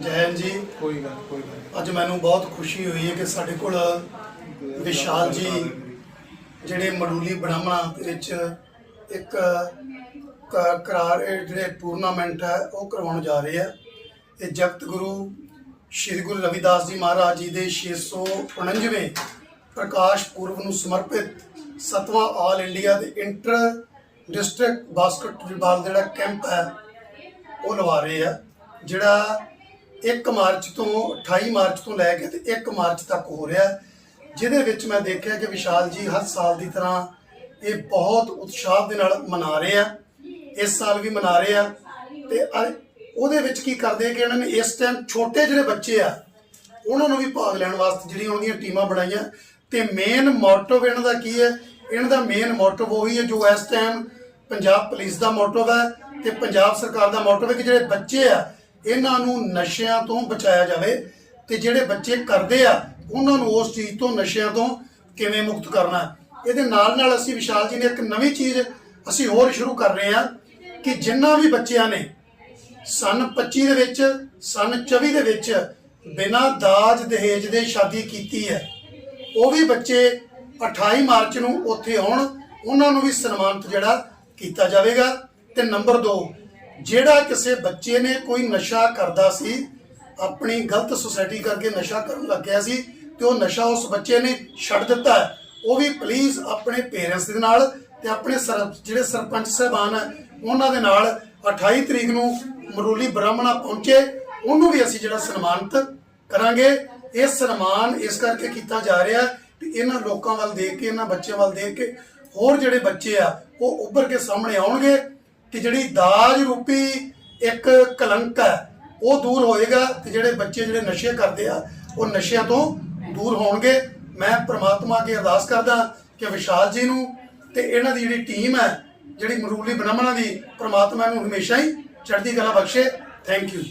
ਜੈਨ ਜੀ ਕੋਈ ਗੱਲ ਕੋਈ ਗੱਲ ਅੱਜ ਮੈਨੂੰ ਬਹੁਤ ਖੁਸ਼ੀ ਹੋਈ ਹੈ ਕਿ ਸਾਡੇ ਕੋਲ ਵਿਸ਼ਾਲ ਜੀ ਜਿਹੜੇ ਮੜੂਲੀ ਬ੍ਰਾਹਮਣਾ ਵਿੱਚ ਇੱਕ ਕਰਾਰ ਜਿਹੜੇ ਟੂਰਨਾਮੈਂਟ ਹੈ ਉਹ ਕਰਵਾਉਣ ਜਾ ਰਹੇ ਆ ਇਹ ਜਗਤ ਗੁਰੂ ਸ੍ਰੀ ਗੁਰੂ ਰਵਿਦਾਸ ਜੀ ਮਹਾਰਾਜ ਜੀ ਦੇ 649ਵੇਂ ਪ੍ਰਕਾਸ਼ ਪੁਰਬ ਨੂੰ ਸਮਰਪਿਤ ਸਤਵਾਂ ਆਲ ਇੰਡੀਆ ਦੇ ਇੰਟਰ ਡਿਸਟ੍ਰਿਕਟ ਬਾਸਕਟਬਾਲ ਜਿਹੜਾ ਕੈਂਪ ਹੈ ਉਹ ਲਵਾ ਰਹੇ ਆ ਜਿਹੜਾ 1 ਮਾਰਚ ਤੋਂ 28 ਮਾਰਚ ਤੋਂ ਲੈ ਕੇ ਤੇ 1 ਮਾਰਚ ਤੱਕ ਹੋ ਰਿਹਾ ਜਿਹਦੇ ਵਿੱਚ ਮੈਂ ਦੇਖਿਆ ਕਿ ਵਿਸ਼ਾਲ ਜੀ ਹਰ ਸਾਲ ਦੀ ਤਰ੍ਹਾਂ ਇਹ ਬਹੁਤ ਉਤਸ਼ਾਹ ਦੇ ਨਾਲ ਮਨਾ ਰਹੇ ਆ, ਇਸ ਸਾਲ ਵੀ ਮਨਾ ਰਹੇ ਆ ਤੇ ਉਹਦੇ ਵਿੱਚ ਕੀ ਕਰਦੇ ਕਿ ਇਹਨਾਂ ਨੇ ਇਸ ਟਾਈਮ ਛੋਟੇ ਜਿਹੜੇ ਬੱਚੇ ਆ, ਉਹਨਾਂ ਨੂੰ ਵੀ ਭਾਗ ਲੈਣ ਵਾਸਤੇ ਜਿਹੜੀਆਂ ਉਹਨਾਂ ਦੀਆਂ ਟੀਮਾਂ ਬਣਾਈਆਂ ਤੇ ਮੇਨ ਮੋਟਿਵ ਇਹਨਾਂ ਦਾ ਕੀ ਹੈ, ਇਹਨਾਂ ਦਾ ਮੇਨ ਮੋਟਿਵ ਉਹੀ ਹੈ ਜੋ ਇਸ ਟਾਈਮ ਪੰਜਾਬ ਪੁਲਿਸ ਦਾ ਮੋਟਿਵ ਹੈ ਤੇ ਪੰਜਾਬ ਸਰਕਾਰ ਦਾ ਮੋਟਿਵ ਹੈ ਕਿ ਜਿਹੜੇ ਬੱਚੇ ਆ ਇਹਨਾਂ ਨੂੰ ਨਸ਼ਿਆਂ ਤੋਂ ਬਚਾਇਆ ਜਾਵੇ ਤੇ ਜਿਹੜੇ ਬੱਚੇ ਕਰਦੇ ਆ, ਉਹਨਾਂ ਨੂੰ ਉਸ ਚੀਜ਼ ਤੋਂ ਨਸ਼ਿਆਂ ਤੋਂ ਕਿਵੇਂ ਮੁਕਤ ਕਰਨਾ? ਇਹਦੇ ਨਾਲ ਨਾਲ ਅਸੀਂ ਵਿਸ਼ਾਲ ਜੀ ਨੇ ਇੱਕ ਨਵੀਂ ਚੀਜ਼ ਅਸੀਂ ਹੋਰ ਸ਼ੁਰੂ ਕਰ ਰਹੇ ਹਾਂ ਕਿ ਜਿੰਨਾ ਵੀ ਬੱਚਿਆਂ ਨੇ ਸਨ 25 ਦੇ ਵਿੱਚ, ਸਨ 24 ਦੇ ਵਿੱਚ ਬਿਨਾਂ ਦਾਜ, ਦਹੇਜ ਦੇ ਸ਼ਾਦੀ ਕੀਤੀ ਹੈ, ਉਹ ਵੀ ਬੱਚੇ 28 ਮਾਰਚ ਨੂੰ ਉੱਥੇ ਆਉਣ, ਉਹਨਾਂ ਨੂੰ ਵੀ ਸਨਮਾਨਿਤ ਜਿਹੜਾ ਕੀਤਾ ਜਾਵੇਗਾ। ਤੇ ਨੰਬਰ 2 ਜਿਹੜਾ ਕਿਸੇ ਬੱਚੇ ਨੇ ਕੋਈ ਨਸ਼ਾ ਕਰਦਾ ਸੀ, ਆਪਣੀ ਗਲਤ ਸੁਸਾਇਟੀ ਕਰਕੇ ਨਸ਼ਾ ਕਰਨ ਲੱਗਿਆ ਸੀ ਤੇ ਉਹ ਨਸ਼ਾ ਉਸ ਬੱਚੇ ਨੇ ਛੱਡ ਦਿੱਤਾ ਹੈ। ਉਹ ਵੀ ਪਲੀਜ਼ ਆਪਣੇ ਪੇਰੈਂਟਸ ਦੇ ਨਾਲ ਤੇ ਆਪਣੇ ਸਰ- ਜਿਹੜੇ ਸਰਪੰਚ ਸਾਹਿਬਾਨ ਹੈ, ਉਹਨਾਂ ਦੇ ਨਾਲ 28 ਤਰੀਕ ਨੂੰ ਮਰੂਲੀ ਬ੍ਰਾਹਮਣਾ ਪਹੁੰਚੇ। ਉਹਨੂੰ ਵੀ ਅਸੀਂ ਜਿਹੜਾ ਸਨਮਾਨਿਤ ਕਰਾਂਗੇ। ਇਹ ਸਨਮਾਨ ਇਸ ਕਰਕੇ ਕੀਤਾ ਜਾ ਰਿਹਾ ਕਿ ਇਹਨਾਂ ਲੋਕਾਂ ਵੱਲ ਦੇਖ ਕੇ, ਇਹਨਾਂ ਬੱਚਿਆਂ ਵੱਲ ਦੇਖ ਕੇ ਹੋਰ ਜਿਹੜੇ ਬੱਚੇ ਆ, ਉਹ ਉੱਭਰ ਕੇ ਸਾਹਮਣੇ ਆਉਣਗੇ। ਕਿ ਜਿਹੜੀ ਦਾਜ ਰੂਪੀ ਇੱਕ ਕਲੰਕ ਹੈ, ਉਹ ਦੂਰ ਹੋਏਗਾ ਤੇ ਜਿਹੜੇ ਬੱਚੇ ਜਿਹੜੇ ਨਸ਼ੇ ਕਰਦੇ ਆ, ਉਹ ਨਸ਼ਿਆਂ ਤੋਂ ਦੂਰ ਹੋਣਗੇ। ਮੈਂ ਪ੍ਰਮਾਤਮਾ ਅੱਗੇ ਅਰਦਾਸ ਕਰਦਾ ਕਿ ਵਿਸ਼ਾਲ ਜੀ ਨੂੰ ਤੇ ਇਹਨਾਂ ਦੀ ਜਿਹੜੀ ਟੀਮ ਹੈ, ਜਿਹੜੀ ਮਰੂਲੀ ਬ੍ਰਾਹਮਣਾ ਦੀ ਪ੍ਰਮਾਤਮਾ ਨੂੰ ਹਮੇਸ਼ਾ ਹੀ ਚੜ੍ਹਦੀ ਕਲਾ ਬਖਸ਼ੇ। Thank you